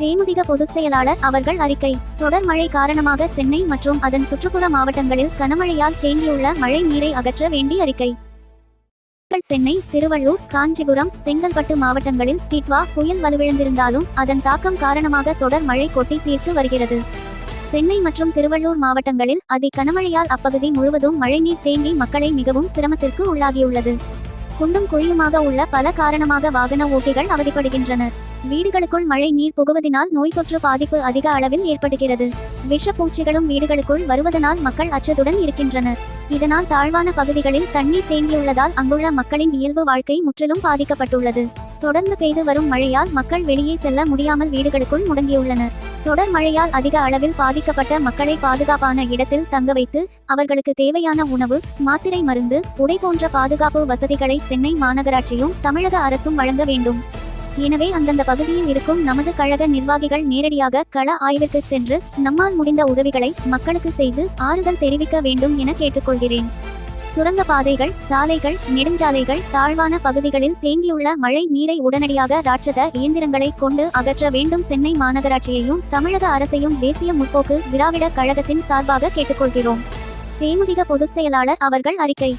தேமுதிக பொதுச் செயலாளர் அவர்கள் அறிக்கை. தொடர் மழை காரணமாக சென்னை மற்றும் அதன் சுற்றுப்புற மாவட்டங்களில் கனமழையால் தேங்கியுள்ள மழை நீரை அகற்ற வேண்டி அறிக்கை. சென்னை திருவள்ளூர் காஞ்சிபுரம் செங்கல்பட்டு மாவட்டங்களில் டிட்வா புயல் வலுவிழந்திருந்தாலும் அதன் தாக்கம் காரணமாக தொடர் மழை கொட்டி தீர்த்து வருகிறது. சென்னை மற்றும் திருவள்ளூர் மாவட்டங்களில் அதி கனமழையால் அப்பகுதி முழுவதும் மழைநீர் தேங்கி மக்களை மிகவும் சிரமத்திற்கு உள்ளாகியுள்ளது. குண்டும் குழியுமாக உள்ள பல காரணமாக வாகன ஓட்டிகள் அவதிப்படுகின்றனர். வீடுகளுக்குள் மழை நீர் புகுவதினால் நோய் தொற்று பாதிப்பு அதிக அளவில் ஏற்படுகிறது. விஷப்பூச்சிகளும் வீடுகளுக்குள் வருவதனால் மக்கள் அச்சத்துடன் இருக்கின்றனர். இதனால் தாழ்வான பகுதிகளில் தண்ணீர் தேங்கியுள்ளதால் அங்குள்ள மக்களின் இயல்பு வாழ்க்கை முற்றிலும் பாதிக்கப்பட்டுள்ளது. தொடர்ந்து பெய்து வரும் மழையால் மக்கள் வெளியே செல்ல முடியாமல் வீடுகளுக்குள் முடங்கியுள்ளனர். தொடர் மழையால் அதிக அளவில் பாதிக்கப்பட்ட மக்களை பாதுகாப்பான இடத்தில் தங்க வைத்து அவர்களுக்கு தேவையான உணவு மாத்திரை மருந்து உடை போன்ற பாதுகாப்பு வசதிகளை சென்னை மாநகராட்சியும் தமிழக அரசும் வழங்க வேண்டும். எனவே அந்தந்த பகுதியில் இருக்கும் நமது கழக நிர்வாகிகள் நேரடியாக கள ஆய்விற்கு சென்று நம்மால் முடிந்த உதவிகளை மக்களுக்கு செய்து ஆறுதல் தெரிவிக்க வேண்டும் என கேட்டுக்கொள்கிறேன். சுரங்க பாதைகள் சாலைகள் நெடுஞ்சாலைகள் தாழ்வான பகுதிகளில் தேங்கியுள்ள மழை நீரை உடனடியாக ராட்சத இயந்திரங்களை கொண்டு அகற்ற வேண்டும் சென்னை மாநகராட்சியையும் தமிழக அரசையும் தேசிய முற்போக்கு திராவிட கழகத்தின் சார்பாக கேட்டுக்கொள்கிறோம். தேமுதிக பொதுச் செயலாளர் அவர்கள் அறிக்கை.